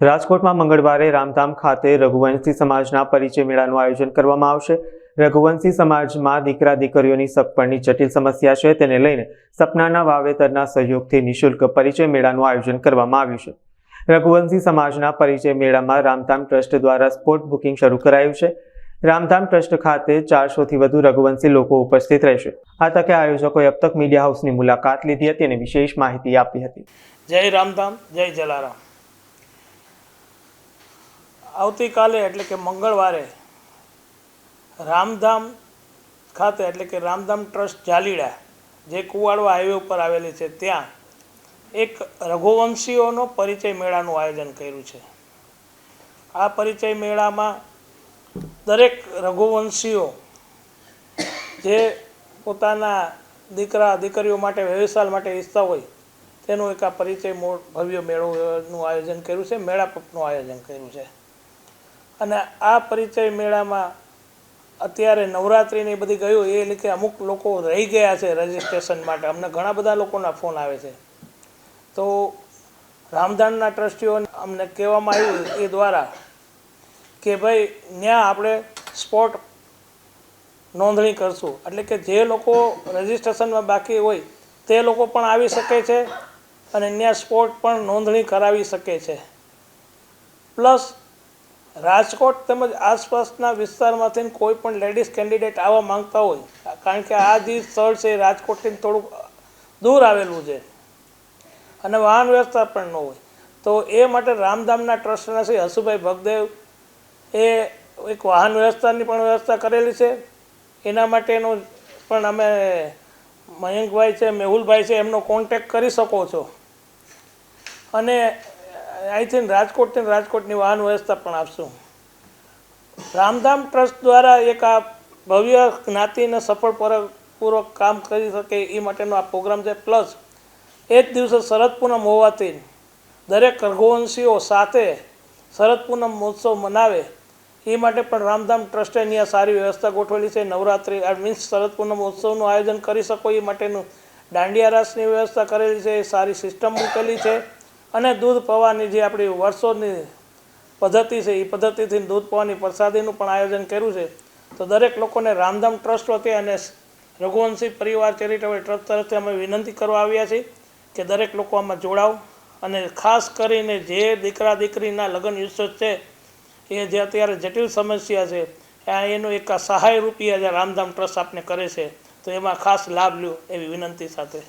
રાજકોટમાં મંગળવારે રામધામ ખાતે રઘુવંશી સમાજના પરિચય મેળાનું આયોજન કરવામાં આવશે. રઘુવંશી સમાજમાં દીકરા દીકરીઓની સગપણની જટિલ સમસ્યા છે, તેને લઈને સપનાના વાવેતરના સહયોગથી નિઃશુલ્ક પરિચય મેળાનું આયોજન કરવામાં આવ્યું છે. રઘુવંશી સમાજના પરિચય મેળામાં રામધામ ટ્રસ્ટ દ્વારા સ્પોટ બુકિંગ શરૂ કરાયું છે. રામધામ ટ્રસ્ટ ખાતે ચારસોથી વધુ રઘુવંશી લોકો ઉપસ્થિત રહેશે. આ તકે આયોજકોએ અબતક મીડિયા હાઉસની મુલાકાત લીધી હતી અને વિશેષ માહિતી આપી હતી. જય રામધામ, જય જલારામ. આવતીકાલે એટલે કે મંગળવારે રામધામ ખાતે એટલે કે રામધામ ટ્રસ્ટ જાલીડા, જે કુવાડવા હાઈવે ઉપર આવેલી છે, ત્યાં એક રઘુવંશીઓનો પરિચય મેળાનું આયોજન કર્યું છે. આ પરિચય મેળામાં દરેક રઘુવંશીઓ જે પોતાના દીકરા, દીકરીઓ માટે, વ્યવસાય માટે ઈચ્છતા હોય, તેનું એક આ પરિચય ભવ્ય મેળોનું આયોજન કર્યું છે મેળાપનું આયોજન કર્યું છે. અને આ પરિચય મેળામાં અત્યારે નવરાત્રિની બધી ગયું, એ કે અમુક લોકો રહી ગયા છે રજિસ્ટ્રેશન માટે. અમને ઘણા બધા લોકોના ફોન આવે છે. તો રામધાનના ટ્રસ્ટીઓને અમને કહેવામાં આવ્યું એ દ્વારા કે ભાઈ ત્યાં આપણે સ્પોટ નોંધણી કરશું. એટલે કે જે લોકો રજિસ્ટ્રેશનમાં બાકી હોય, તે લોકો પણ આવી શકે છે અને ત્યાં સ્પોટ પણ નોંધણી કરાવી શકે છે. પ્લસ રાજકોટ તેમજ આસપાસના વિસ્તારમાંથી કોઈ પણ લેડીઝ કેન્ડિડેટ આવવા માંગતા હોય, કારણ કે આ જે સ્થળ છે રાજકોટથી થોડુંક દૂર આવેલું છે અને વાહન વ્યવસ્થા પણ ન હોય. તો એ માટે રામધામના ટ્રસ્ટના શ્રી હસુભાઈ ભગદેવ એ એક વાહન વ્યવસ્થાની પણ વ્યવસ્થા કરેલી છે. એના માટેનો પણ અમે મયંકભાઈ છે, મેહુલભાઈ છે, એમનો કોન્ટેક કરી શકો છો. અને અહીંથી રાજકોટથી રાજકોટની વાહન વ્યવસ્થા પણ આપશું. રામધામ ટ્રસ્ટ દ્વારા એક આ ભવ્ય જ્ઞાતિને સફળ પૂર્વક કામ કરી શકે એ માટેનો આ પ્રોગ્રામ છે. પ્લસ, એ જ દિવસે શરદ પૂનમ હોવાથી દરેક રઘુવંશીઓ સાથે શરદ પૂનમ મહોત્સવ મનાવે એ માટે પણ રામધામ ટ્રસ્ટે અહીંયા સારી વ્યવસ્થા ગોઠવેલી છે. નવરાત્રિ મીન્સ શરદ પૂનમ ઉત્સવનું આયોજન કરી શકો એ માટેનું દાંડિયા રાસની વ્યવસ્થા કરેલી છે. એ સારી સિસ્ટમ મૂકેલી છે. અને દૂધ પવાની જે આપણી વર્ષોની પદ્ધતિ છે એ પદ્ધતિથી દૂધ પવાની પ્રસાદીનું પણ આયોજન કર્યું છે. તો દરેક લોકોને રામધામ ટ્રસ્ટ વતી અને રઘુવંશી પરિવાર ચેરિટેબલ ટ્રસ્ટ તરફથી અમે વિનંતી કરવા આવ્યા છીએ કે દરેક લોકો આમાં જોડાવ અને ખાસ કરીને જે દીકરા દીકરીના લગ્ન યુસત છે, એ જે અત્યારે જટિલ સમસ્યા છે એનું એક સહાય રૂપિયા જે રામધામ ટ્રસ્ટ આપને કરે છે. તો એમાં ખાસ લાભ લ્યો એવી વિનંતી સાથે.